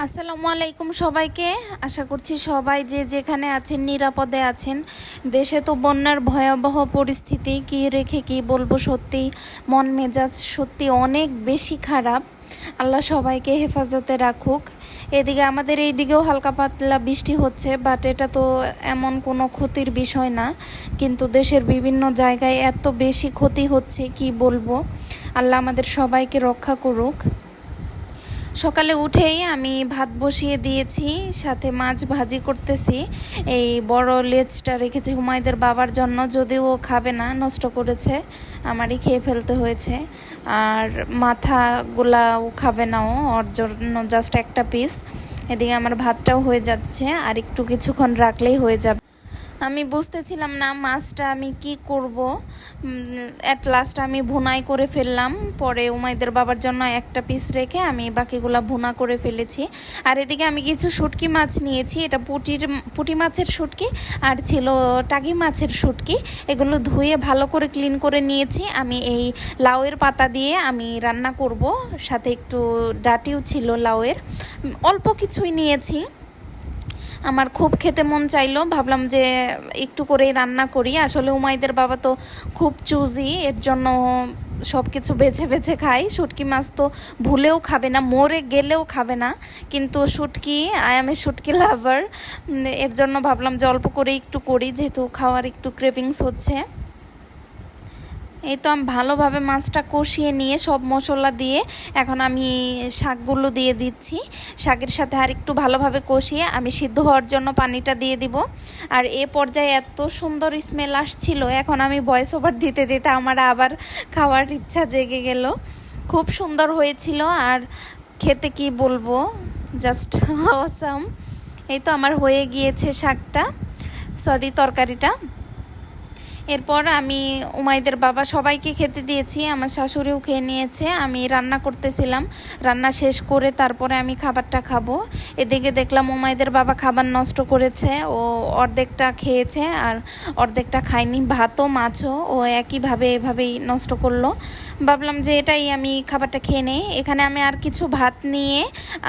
আসসালামু আলাইকুম সবাইকে। আশা করছি সবাই যে যেখানে আছেন, নিরাপদে আছেন। দেশে তো বন্যার ভয়াবহ পরিস্থিতি, কি রেখে কি বলব সত্যি, মন মেজাজ সত্যি অনেক বেশি খারাপ। আল্লাহ সবাইকে হেফাজতে রাখুক। এদিকে আমাদের এই দিকেও হালকা পাতলা বৃষ্টি হচ্ছে বাট এটা তো এমন কোনো ক্ষতির বিষয় না। কিন্তু দেশের বিভিন্ন জায়গায় এত বেশি ক্ষতি হচ্ছে, কি বলব? আল্লাহ আমাদের সবাইকে রক্ষা করুক। সকালে উঠেই আমি ভাত বসিয়ে দিয়েছি, সাথে মাছ ভাজি করতেছি। এই বড় লেজটা রেখেছি হুমায়দের বাবার জন্য, যদিও ও খাবে না, নষ্ট করেছে, আমারই খেয়ে ফেলতে হয়েছে। আর মাথাগুলা ও খাবে না ও, ওর জন্য জাস্ট একটা পিস এদিকে আমার ভাতটাও হয়ে যাচ্ছে, আর একটু কিছুক্ষণ রাখলেই হয়ে যাবে। আমি বুঝতেছিলাম না মাছটা আমি কি করব। অ্যাট লাস্ট আমি ভুনাই করে ফেললাম। পরে উমাইদের বাবার জন্য একটা পিস রেখে আমি বাকিগুলো ভুনা করে ফেলেছি। আর এদিকে আমি কিছু শুটকি মাছ নিয়েছি। এটা পুটির, পুটি মাছের শুটকি আর ছিল টাগি মাছের শুটকি। এগুলো ধুয়ে ভালো করে ক্লিন করে নিয়েছি। আমি এই লাউয়ের পাতা দিয়ে আমি রান্না করব। সাথে একটু ডাটিও ছিল লাউয়ের। অল্প কিছুই নিয়েছি। আমার খুব খেতে মন চাইলো। ভাবলাম যে একটু করেই রান্না করি। আসলে উমাইদের বাবা তো খুব চুজি, এর জন্য সব কিছু বেছে বেছে খাই। শুটকি মাছ তো ভুলেও খাবে না, মরে গেলেও খাবে না। কিন্তু শুটকি আই এম এ শুটকি লাভার এর জন্য ভাবলাম যে অল্প করে একটু করি, যেহেতু খাওয়ার একটু ক্রেভিংস হচ্ছে। এই তো আমি ভালোভাবে মাছটা কষিয়ে নিয়ে সব মশলা দিয়ে এখন আমি শাকগুলো দিয়ে দিচ্ছি। শাকের সাথে আর একটু ভালোভাবে কষিয়ে আমি সিদ্ধ হওয়ার জন্য পানিটা দিয়ে দিব। আর এ পর্যায়ে এত সুন্দর স্মেল আসছিল, এখন আমি ভয়েস ওভার দিতে দিতে আমার আবার খাওয়ার ইচ্ছা জেগে গেল। খুব সুন্দর হয়েছিল আর খেতে কি বলব জাস্ট অসাম এই তো আমার হয়ে গিয়েছে শাকটা। সরি তরকারিটা। এরপর আমি উমাইদের বাবা সবাইকে খেতে দিয়েছি, আমার শাশুড়িও খেয়ে নিয়েছে, আমি রান্না করতেছিলাম, রান্না শেষ করে তারপরে আমি খাবারটা খাব। এদিকে দেখলাম উমাইদের বাবা খাবার নষ্ট করেছে, ও অর্ধেকটা খেয়েছে আর অর্ধেকটা খায়নি, ভাতও, মাছও, ও একইভাবে এভাবেই নষ্ট করল। ভাবলাম যে এটাই আমি খাবারটা খেয়ে নেই। এখানে আমি আর কিছু ভাত নিয়ে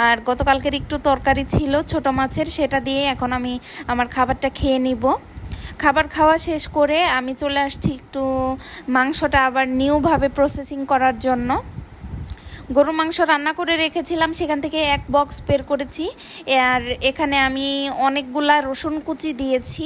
আর গতকালকের একটু তরকারি ছিল ছোট মাছের, সেটা দিয়ে এখন আমি আমার খাবারটা খেয়ে নিব। খাবার খাওয়া শেষ করে আমি চলে আসছি একটু মাংসটা আবার নিউভাবে প্রসেসিং করার জন্য। গরুর মাংস রান্না করে রেখেছিলাম, সেখান থেকে এক বক্স বের করেছি। আর এখানে আমি অনেকগুলা রসুন কুচি দিয়েছি,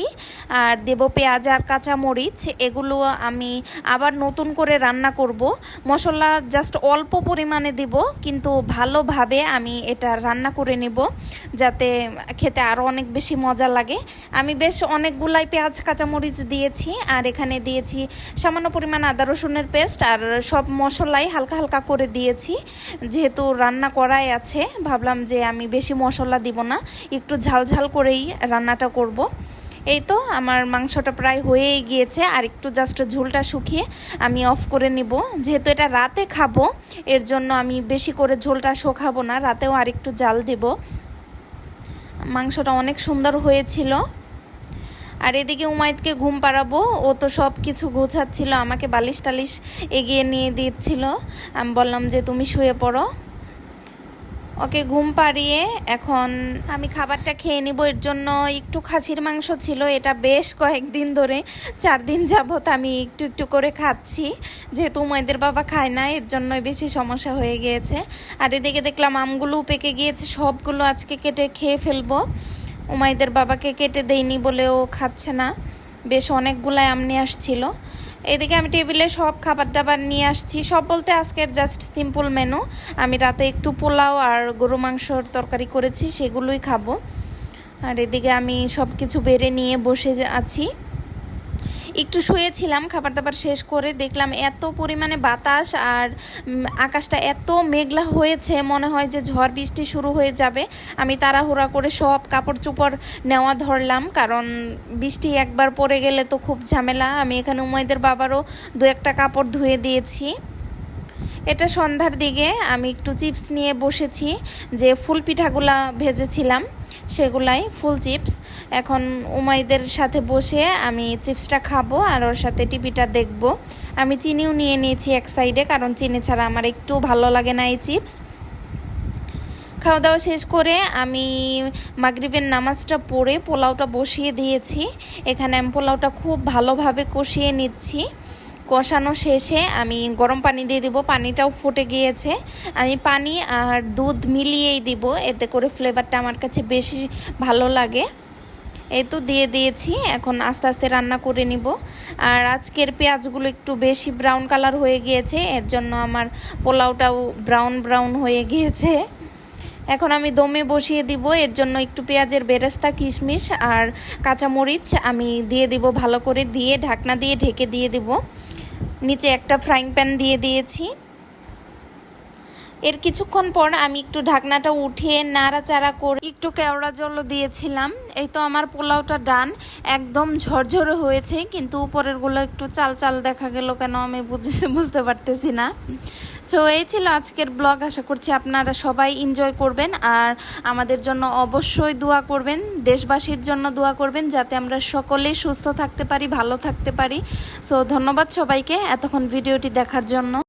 আর দেব পেঁয়াজ আর কাঁচা মরিচ এগুলো আমি আবার নতুন করে রান্না করব। মশলা জাস্ট অল্প পরিমাণে দেব, কিন্তু ভালোভাবে আমি এটা রান্না করে নেব, যাতে খেতে আরও অনেক বেশি মজা লাগে। আমি বেশ অনেকগুলাই পেঁয়াজ, কাঁচামরিচ দিয়েছি, আর এখানে দিয়েছি সামান্য পরিমাণ আদা রসুনের পেস্ট, আর সব মশলাই হালকা হালকা করে দিয়েছি। যেহেতু রান্না করাই আছে, ভাবলাম যে আমি বেশি মশলা দিব না, একটু ঝাল ঝাল করেই রান্নাটা করব। এই তো আমার মাংসটা প্রায় হয়েই গিয়েছে, আর একটু জাস্ট ঝোলটা শুকিয়ে আমি অফ করে নিব। যেহেতু এটা রাতে খাব, এর জন্য আমি বেশি করে ঝোলটা শোকাবো না, রাতেও আর একটু জাল দেব। মাংসটা অনেক সুন্দর হয়েছিল। আর এদিকে উমায়দকে ঘুম পাড়াবো। ও তো সব কিছু গোছাচ্ছিল, আমাকে বালিশ টালিশ এগিয়ে নিয়ে দিচ্ছিল। আমি বললাম যে, তুমি শুয়ে পড়ো। ওকে ঘুম পাড়িয়ে এখন আমি খাবারটা খেয়ে নিব। এর জন্য একটু খাসির মাংস ছিল, এটা বেশ কয়েকদিন ধরে, চার দিন যাবত আমি একটু একটু করে খাচ্ছি। যেহেতু উমাইদের বাবা খায় না, এর জন্যই বেশি সমস্যা হয়ে গিয়েছে। আর এদিকে দেখলাম আমগুলোও পেকে গিয়েছে, সবগুলো আজকে কেটে খেয়ে ফেলব। উমাইদের বাবাকে কেটে দেইনি বলেও খাচ্ছে না। বেশ অনেকগুলাই আম নিয়ে আসছিল। এদিকে আমি টেবিলে সব খাবার দাবার নিয়ে আসছি। সব বলতে আজকের জাস্ট সিম্পল মেনু আমি রাতে একটু পোলাও আর গরু মাংসর তরকারি করেছি, সেগুলোই খাব। আর এদিকে আমি সব কিছু বেড়ে নিয়ে বসে আছি। একটু শুয়েছিলাম খাবার দাবার শেষ করে দেখলাম এত পরিমাণে বাতাস আর আকাশটা এত মেঘলা হয়েছে, মনে হয় যে ঝড় বৃষ্টি শুরু হয়ে যাবে। আমি তাড়াহুড়া করে সব কাপড় চোপড় নেওয়া ধরলাম, কারণ বৃষ্টি একবার পড়ে গেলে তো খুব ঝামেলা। আমি এখানে উমাইদের বাবারও দু একটা কাপড় ধুয়ে দিয়েছি। এটা সন্ধ্যার দিকে আমি একটু চিপস নিয়ে বসেছি, যে ফুল পিঠাগুলা ভেজেছিলাম। সেগুলাই, ফুল চিপস। এখন উমাইদের সাথে বসে আমি চিপসটা খাব আর ওর সাথে টিভিটা দেখব। আমি চিনিও নিয়ে নিয়েছি এক সাইডে, কারণ চিনি ছাড়া আমার একটু ভালো লাগে না এই চিপস। খাওয়া দাওয়া শেষ করে আমি মাগরিবের নামাজটা পড়ে পোলাওটা বসিয়ে দিয়েছি। এখানে আমি পোলাওটা খুব ভালোভাবে কষিয়ে নিচ্ছি। কষানো শেষে আমি গরম পানি দিয়ে দিব, পানিটাও ফুটে গিয়েছে। আমি পানি আর দুধ মিলিয়েই দিব, এতে করে ফ্লেভারটা আমার কাছে বেশি ভালো লাগে। এই তো দিয়ে দিয়েছি, এখন আস্তে আস্তে রান্না করে নিব। আর আজকের পেঁয়াজগুলো একটু বেশি ব্রাউন কালার হয়ে গিয়েছে, এর জন্য আমার পোলাওটাও ব্রাউন ব্রাউন হয়ে গিয়েছে। এখন আমি দমে বসিয়ে দিব, এর জন্য একটু পেঁয়াজের বেরেস্তা, কিশমিশ আর কাঁচামরিচ আমি দিয়ে দিব ভালো করে, দিয়ে ঢাকনা দিয়ে ঢেকে দিয়ে দিব। নিচে একটা ফ্রাইং প্যান দিয়ে দিয়েছি। এর কিছুক্ষণ পর আমি একটু ঢাকনাটা উঠিয়ে নাড়াচাড়া করে একটু কেওড়া জলও দিয়েছিলাম। এই তো আমার পোলাওটা ডান। একদম ঝরঝরে হয়েছে, কিন্তু উপরেরগুলো একটু চাল চাল দেখা গেল কেন আমি বুঝতে বুঝতে পারতেছি না। তো এই ছিল আজকের ব্লগ। আশা করছি আপনারা সবাই এনজয় করবেন। আর আমাদের জন্য অবশ্যই দোয়া করবেন। দেশবাসীর জন্য দোয়া করবেন, যাতে আমরা সকলেই সুস্থ থাকতে পারি, ভালো থাকতে পারি। সো ধন্যবাদ সবাইকে এতক্ষণ ভিডিওটি দেখার জন্য।